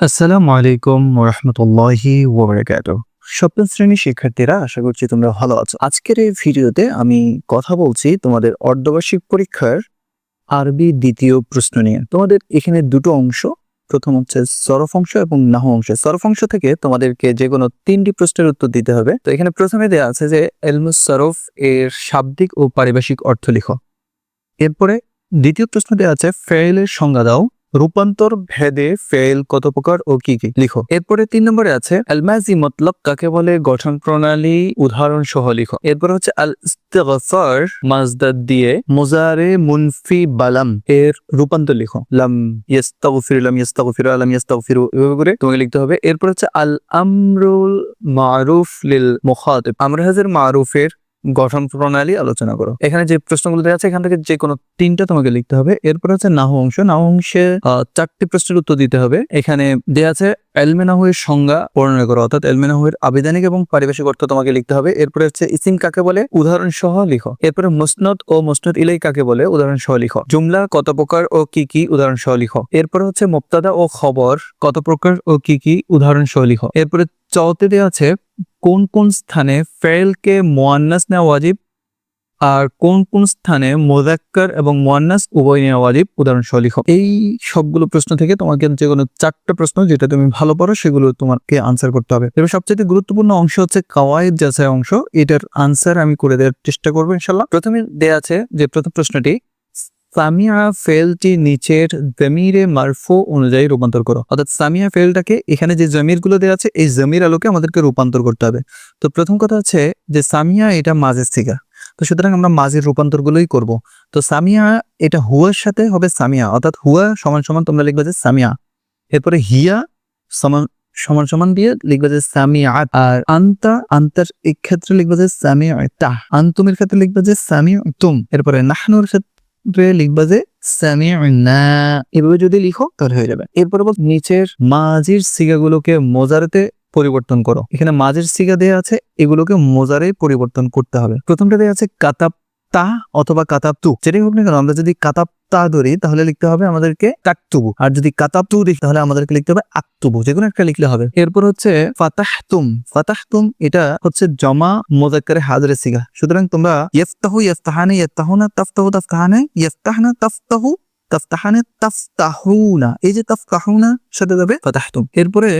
আসসালামু আলাইকুম ওরহমতুল্লাহি ওবরাকাত সপ্তম শ্রেণির শিক্ষার্থীরা, আশা করছি তোমরা ভালো আছো। আজকের এই ভিডিওতে আমি কথা বলছি তোমাদের অর্ধবার্ষিক পরীক্ষার আরবি দ্বিতীয় প্রশ্ন নিয়ে। তোমাদের এখানে দুটো অংশ, প্রথম হচ্ছে সরফ অংশ এবং নাহ অংশ। সরফ অংশ থেকে তোমাদেরকে যে কোনো তিনটি প্রশ্নের উত্তর দিতে হবে। তো এখানে প্রথমে দেওয়া আছে যে এলমুস সরফ এর শাব্দিক ও পারিভাষিক অর্থ লিখো। এরপরে দ্বিতীয় প্রশ্ন দেওয়া আছে, ফেইলের সংজ্ঞা দাও। রূপান্তর ভেদে ফেল কত প্রকার ও কি কি? লিখো। এরপরে তিন নম্বরে আছে, আলমাজি মতলব কাকে বলে? গঠন প্রণালী, উদাহরণ সহ লিখো। এরপর হচ্ছে আল ইস্তেগফার মাজদাদ দিয়ে মুজারে মুনফি বালাম এর রূপান্তর লিখো। লাম ইয়াস্তাগফির লাম ইয়াস্তাগফির লাম ইয়াস্তাগফিরু, এভাবে করে তোমাকে লিখতে হবে। এরপর হচ্ছে আল আমরুল মারুফ লিল মুখাতিব আমরাহাজের মারুফের গঠন প্রণালী আলোচনা করো। এখানে যে প্রশ্নগুলো দেওয়া আছে, এখান থেকে যে কোনো তিনটা তোমাকে লিখতে হবে। এরপর হচ্ছে নাহ অংশ। নাহ অংশে চারটি প্রশ্নের উত্তর দিতে হবে। এখানে দেওয়া আছে এলমেনাহুয়ের সংজ্ঞা বর্ণনা করো। অর্থাৎ এলমেনাহুয়ের আবেদনিক এবং পারিবেশিক অর্থ তোমাকে লিখতে হবে। এরপরে হচ্ছে ইসিম কাকে বলে? উদাহরণ সহ লিখো। এরপরে মুসনদ ও মুসনদ ইলাই কাকে বলে? উদাহরণ সহ লিখো। জুমলা, কত প্রকার ও কি কি? উদাহরণ সহ লিখো। এরপর হচ্ছে মুক্তাদা ও খবর, কত প্রকার ও কি কি? উদাহরণ সহ লিখো। এরপরে চতে দেওয়া আছে কোন কোন স্থানে ফেলকে মোয়ান্নাস নেওয়া ওয়াজিব আর কোন কোন স্থানে মোজাক্কার এবং মোয়ান্নাস উভয় নেওয়া ওয়াজিব? উদাহরণ লিখো। এই সবগুলো প্রশ্ন থেকে তোমাকে যে কোনো চারটা প্রশ্ন যেটা তুমি ভালো পারো সেগুলো তোমাকে আনসার করতে হবে। এবার সবচেয়ে গুরুত্বপূর্ণ অংশ হচ্ছে কাওয়াইদ যাচাই অংশ। এটার আনসার আমি করে দেওয়ার চেষ্টা করব ইনশাল্লাহ প্রথমে দেয়া আছে যে প্রথম প্রশ্নটি সামিয়া ফেলটি নিচের জমিরে মারফু অনুযায়ী রূপান্তর করো। অর্থাৎ সামিয়া ফেলটাকে এখানে যে জমিরগুলো দেওয়া আছে, এই জমির আলোকে আমাদেরকে রূপান্তর করতে হবে। তো প্রথম কথা হচ্ছে যে সামিয়া এটা মাঝের সিগা তো সুতরাং আমরা মাঝের রূপান্তর গুলোই করব। তো সামিয়া, এটা হুয়ার সাথে হবে সামিয়া। অর্থাৎ হুয়া সমান সমান তোমরা লিখবে যে সামিয়া। এরপরে হিয়া সমান সমান সমান দিয়ে লিখবে যে সামিয়া। আর আন্তা, আন্তার এই ক্ষেত্রে লিখবে যে সামিয়া আন্তুমের ক্ষেত্রে লিখবে যে সামিয়া তুম এরপরে নাহনুর ক্ষেত্রে লিখবা যে সামিউনা। এভাবে যদি লিখো, তাহলে হয়ে যাবে। এরপরে নিচের মাঝির সিগাগুলোকে মোজারেতে পরিবর্তন করো। এখানে মাঝের সিগা দেয়া আছে, এগুলোকে মোজারে পরিবর্তন করতে হবে। প্রথমটা দেয়া আছে কাতাব তা অথবা কাতাব তু যেটাই হোক না কেন, আমরা যদি কাতাব ধরি, তাহলে লিখতে হবে আমাদেরকে তাকতুবু আর যদি কাতাব তু দেখি, তাহলে আমাদেরকে লিখতে হবে যে কোনো একটা লিখলে হবে। এরপর হচ্ছে ফাতাহতুম। ফাতাহতুম, এটা হচ্ছে জমা মোজাক্কারে হাজরে সিগা। সুতরাং তোমরা ইফতাহু ইফতাহানে তাফতাহু ইফতাহনা তাফতাহু তাফতাহানে এই যে তাফতাহুনা যাবে ফাতাহতুম। এরপরে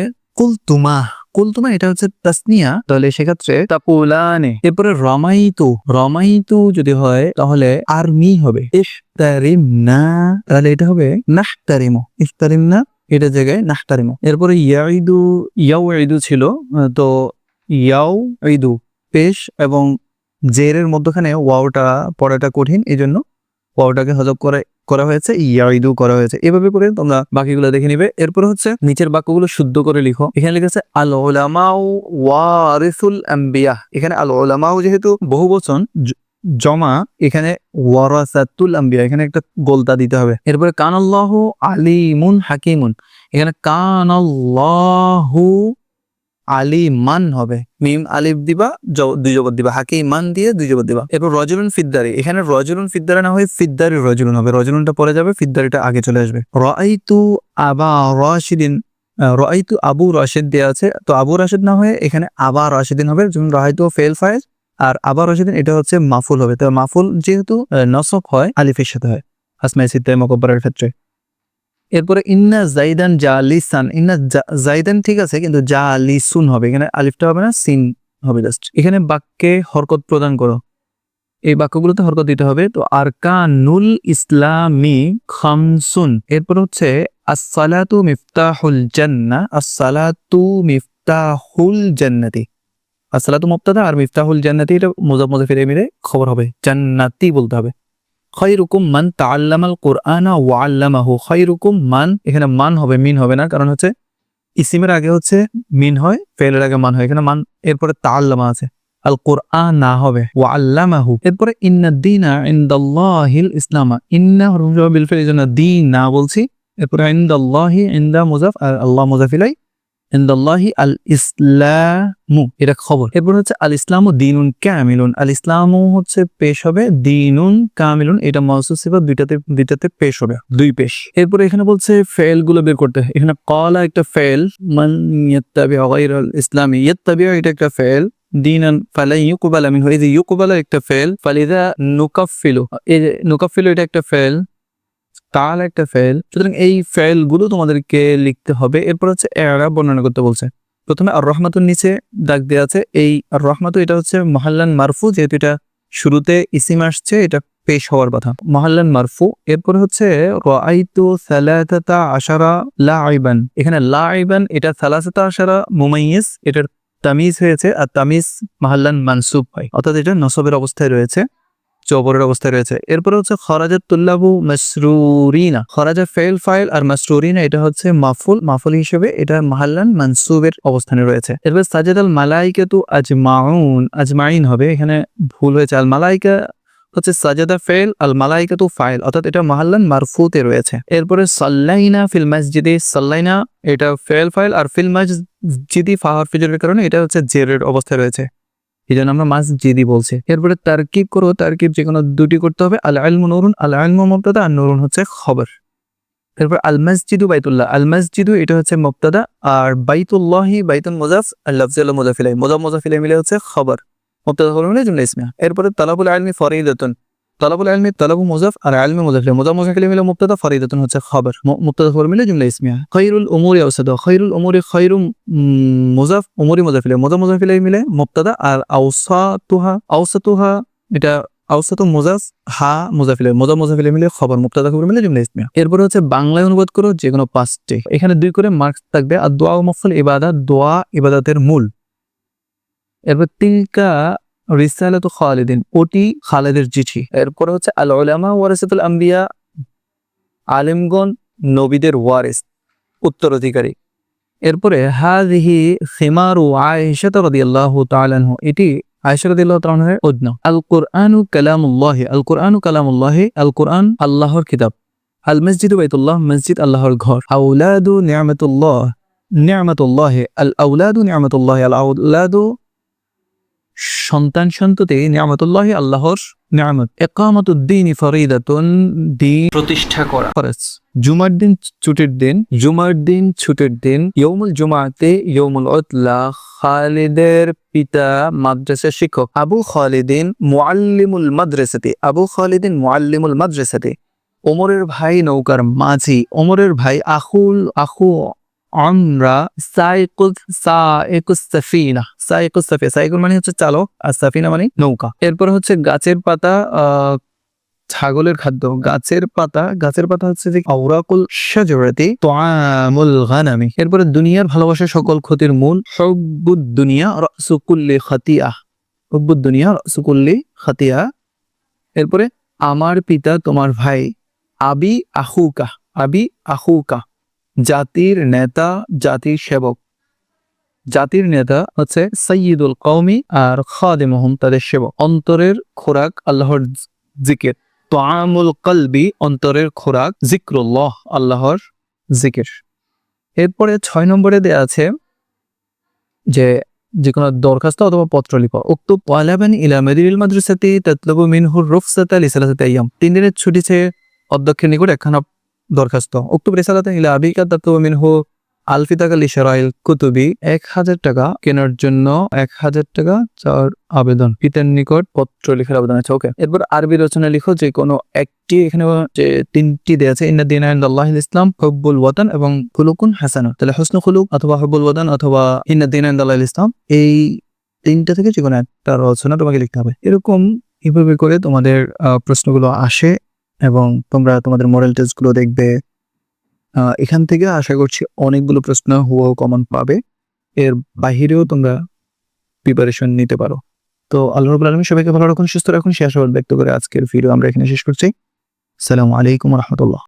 কুলতুমা কুলতুমা এটা হচ্ছে তাসনিয়া, তাহলে সেক্ষেত্রে তাকুলানে। এরপরে রমাইতু রমাইতু যদি হয়, তাহলে আরমি হবে। ইফতারিম না তাহলে এটা হবে নাহতারিমু। ইফতারিম না এটা জায়গায় নাহতারিমু। এরপরে ইয়াইদু ইয়াউ ইদু ছিল, তো ইয়াও ইদু পেশ এবং জেরের মধ্যখানে ওয়াওটা পড়াটা কঠিন এই জন্য ওয়াওটাকে হজব করে, করা হয়েছে, ইয়াইদু করা হয়েছে। এভাবে করে তোমরা বাকিগুলো দেখে নিবে। এরপর হচ্ছে নিচের বাক্যগুলো শুদ্ধ করে লিখো। এখানে লিখেছে আল ওলামাউ ওয়ারিসুল আম্বিয়া। এখানে আল ওলামাউ যেহেতু বহু বচন জমা, এখানে ওয়ারাসাতুল আম্বিয়া, এখানে একটা গোলতা দিতে হবে। এরপরে, কানাল্লাহু আলিমুন হাকিমুন। এখানে, কানাল্লাহু আলিমান হবে। মিম, আলিফ দিবা দুই জবর দিবা। হাকিমান দিয়ে দুই জবর দিবা। এরপর রজুলুন ফিদ্দারি। এখানে রজুলুন ফিদ্দারি না হয়ে ফিদ্দারি রজুলুন হবে। রজুলুনটা পরে যাবে, ফিদ্দারিটা আগে চলে আসবে। রাইতু আবা রাশিদিন রাইতু আবু রাশিদ দেয়া আছে। তো আবু রাশিদ না হয়ে এখানে আবা রাশিদিন হবে। যেমন রাইতু ফেল ফায়েজ আর আবা রাশিদিন, এটা হচ্ছে মাফুল হবে। তো মাফুল যেহেতু নসব হয়, আলিফের সাথে হয়। আসমাই সিদ্দাই মকব্বরের ক্ষেত্রে। এরপরে ইন্না জাইদান জালিসান, ইন্না জা- জাইদান ঠিক আছে, কিন্তু জালিসুন হবে, এখানে আলিফটা হবে না, সিন হবে জাস্ট এখানে বাক্যে হরকত প্রদান করো। এই বাক্যগুলোতে হরকত দিতে হবে, তো আরকানুল ইসলামি খামসুন। এরপর হচ্ছে, আসসালাতু মিফতাহুল জান্না, আসসালাতু মিফতাহুল জান্নাতি। আসসালাতু মুবতাদা আর মিফতাহুল জান্নাতি এটা মুজাফ, মুজাফির মিলে খবর হবে, জান্নাতি বলতে হবে। খৈরুকুম মান তাআল্লামাল কুরআনা ওয়া আল্লামাহু। খৈরুকুম মান, এখানে মান হবে, মিন হবে না, কারণ হচ্ছে ইসিমের আগে হচ্ছে মিন হয় ফেলের আগে মান হয়। এখানে মান, এরপরে তাআল্লামা আছে। আল কোরআন না হবে, ওয়া আল্লামাহু। এরপরে ইন্না দিনা ইনদাল্লাহিল ইসলামা। ইন্না বিল ফেল এই জন্য দিন না বলছি। এরপরে ইনদাল্লাহি ইনদা মুজাফ, আর আল্লাহ মুজাফিলাই ইন্দাল্লাহি আল ইসলামু এটা খবর। এরপর হচ্ছে আল ইসলামু দিনুন কামিলুন। আল ইসলামু হচ্ছে পেশ হবে দিনুন কামিলুন। এটা সিফাত দুইটাতে দুইটাতে পেশ হবে। দুই পেশ। এরপরে এখানে বলছে ফেলগুলো বের করতে। এখানে কলা একটা ফেল মান ইয়াত্তাবি গায়রাল ইসলামি ইয়াত্তাবি এটা একটা ফেল দিনান ফালাই ইউকুবালা মিনহু। এই যে ইউকুবালা একটা ফেল ফালিদা নুকাফিলু। এই যে নুকাফিলু এটা একটা ফেল তাল একটা ফেল সুতরাং এই ফেলগুলো তোমাদেরকে লিখতে হবে। এরপর হচ্ছে এরা বর্ণনা করতে বলছে। প্রথমে আর রহমাতুর নিচে দাগ দেওয়া আছে। এই আর রহমাতু এটা হচ্ছে মহাল্লান মারফু, যেহেতু এটা শুরুতে ইসিম আসছে, এটা পেশ হওয়ার কথা। মহাল্লান মারফু, এরপরে হচ্ছে আশারা লা এখানে লা আইবান এটা সালাসাতা আশারা মুমাইয়িজ, এটার তামিজ হয়েছে, আর তামিজ মাহাল্লান মানসুব হয়। অর্থাৎ এটা নসবের অবস্থায় রয়েছে। জবরের অবস্থায় রয়েছে। এরপরে হচ্ছে খরাজাত তুল্লাবু মাসরুরিনা। খরাজা ফেল ফাইল আর মাসরুরিনা, এটা হচ্ছে মাফুল মাফুল হিসেবে এটা মাহাল্লান মানসুবের অবস্থানে রয়েছে। এরপর সাজেদ আল মালাইকাতু আজমাউন, আজমাইন হবে, এখানে ভুল হয়েছে। আল মালাইকা হচ্ছে সাজাদা ফেল আল মালাইকাতু ফাইল, অর্থাৎ এটা মাহাল্লান মারফুতে রয়েছে। এরপরে সাল্লাইনা ফিল মসজিদে, সাল্লাইনা, এটা ফেল ফাইল আর ফিল মসজিদি ফাহার ফিজরের কারণে এটা হচ্ছে জেরের অবস্থায় রয়েছে। এই জন্য আমরা মাস জিদি বলছি। এরপরে তারকিব করো তারকিব যে কোনো দুটি করতে হবে আল আলম নুরুন আল আলম মমতাদা আর নরুন হচ্ছে খবর। এরপর আল মসজিদু বাইতুল্লাহ আল মসজিদু এটা হচ্ছে মুক্তাদা আর বাইতুল্লাহি বাইতুল মুজাফ আল্লাহ মুজাফিলাই মুজাফ মুজাফিলাই মিলে হচ্ছে খবর। মুক্তাদা খবর মিলে জুমলা ইসমিয়া। এরপরে তালাবুল আলমি ফরিদাতুন। তালাবুল আলমি, তালাবু মুজাফ আর আলমি মুজাফ। মুজাফিলাই মিলে মুবতাদা ফরিদাতুন হচ্ছে খবর। মু- মুবতাদা খবর মিলে জুমলা ইসমিয়া। খৈরুল উমুরি আউসাদা। খৈরুল উমুরি খৈরু মুজাফ উমুরি মুজাফিলাই মুজাফ মুজাফিলাই মিলে মুবতাদা আর আউসাতুহা। আউসাতুহা, এটা আউসাতু মুজাফ, হা মুজাফিলে মোজা মুজাফিলে মিলে খবর। মুক্তাদা খবর মিলে জুমলা ইসমিয়া। এরপরে হচ্ছে বাংলায় অনুবাদ করো যে কোনো পাঁচটি। এখানে দুই করে মার্কস থাকবে। আর দোয়া ও মফল ইবাদা, দোয়া ইবাদাতের মূল। এরপর তিলকা রিসালাতু খালিদিন ওটি খালেদের চিঠি। এরপরে হচ্ছে আল উলামা ওয়ারিসাতুল আম্বিয়া, আলিমগণ, নবীদের ওয়ারিস, উত্তরাধিকারী। এরপরে রাদিয়াল্লাহু তাআলা এটি আয়েশা রাদিয়াল্লাহু উদ্ন আল কুরআনু কালামুল্লাহ আল কুরআনু কালামুল্লাহ আল কুরআন আল্লাহর কিতাব। আল মসজিদু বাইতুল্লাহ, মসজিদ আল্লাহর ঘর। আউলাদু নিয়ামাতুল্লাহ নিয়ামাতুল্লাহ আল আউলাদু নিয়ামাতুল্লাহ আল সন্তান সন্ততি নিয়ামতুল্লাহ আল্লাহর নিয়ামত। একামতুদ্দিন ফরিদাতুন দিন। প্রতিষ্ঠা করা। ফরজ। জুমার দিন ছুটির দিন। জুমার দিন ছুটির দিন। ইয়মুল জুমাতে ইয়মুল উতলা। খালিদের পিতা মাদ্রাসা শিক্ষক। আবু খালিদিন মুআল্লিমুল মাদ্রাসাতে। আবু খালিদিন মুআল্লিমুল মাদ্রাসাতে। ওমরের ভাই নৌকার মাঝি। ওমরের ভাই আখুল আখু আমরা সাইকুল সাফিনা। সাইকুস সাফিয়া সাইকুল মানে হচ্ছে চালক আর সাফিনা মানে নৌকা। এরপর হচ্ছে গাছের পাতা ছাগলের খাদ্য। গাছের পাতা গাছের পাতা হচ্ছে যে আওরাকুল শাজরাতি তুআমুল গানামি। এরপরে দুনিয়ার ভালোবাসা সকল ক্ষতির মূল হুব্বুদ দুনিয়া রাসুকুল্লি খাতিয়া। হুব্বুদ দুনিয়া রাসুকুল্লি খাতিয়া। এরপরে, আমার পিতা তোমার ভাই আবি আহুকা আবি আহুকা জাতির নেতা, জাতির সেবক। জাতির নেতা হচ্ছে সৈয়দুল কৌমি আর খাদেমহম, তাদের সেবক। অন্তরের খোরাক আল্লাহর জিকির। আমুল কলবি, অন্তরের খোরাক জিক্রুল্লাহ, আল্লাহর জিকির। এরপরে ছয় নম্বরে দেয়া আছে যে যে কোনো দরখাস্ত অথবা পত্র লিখো। উক্ত পয়লাবান ইলা মেদিরিল মাদ্রাসাতি তাতলবু মিনহুর রুফসাতা লিসালাসাতি আইয়াম। তিন দিনের ছুটি চেয়ে অধ্যক্ষের নিকট একখানা দরখাস্ত। উক্তব রিসালাতে ইলা আবিকা তাতলবু মিনহু আলফিতাকা লিশারাইল কুতুবি এক হাজার টাকা কেনার জন্য এক হাজার টাকা চার আবেদন। পিতার নিকট পত্র লেখার আবেদন আছে, ওকে। এরপর আরবি রচনা লিখো যে কোনো একটি এখানে যে তিনটি দেওয়া আছে, ইন্না দিন আল্লাহ ইসলাম হব্বুল ওয়াতান এবং খুলুকুন হাসান তাহলে হসন খুলুক অথবা হব্বুল ওয়াতান অথবা ইন্না দিন আল্লাহ ইসলাম এই তিনটা থেকে যে কোনো একটা রচনা তোমাকে লিখতে হবে। এরকম এভাবে করে তোমাদের প্রশ্নগুলো আসে। এবং তোমরা তোমাদের মডেল টেস্টগুলো দেখবে। এখান থেকে আশা করছি অনেকগুলো প্রশ্ন হুয়াও কমন পাবে। এর বাহিরেও তোমরা প্রিপারেশন নিতে পারো। তো আল্লাহ রবুল আলমী সবাইকে ভালো রাখুন, সুস্থ রাখুন, সে আশাবাদ ব্যক্ত করে আজকের ভিডিও আমরা এখানে শেষ করছি। সালামু আলাইকুম রহমতুল্লাহ।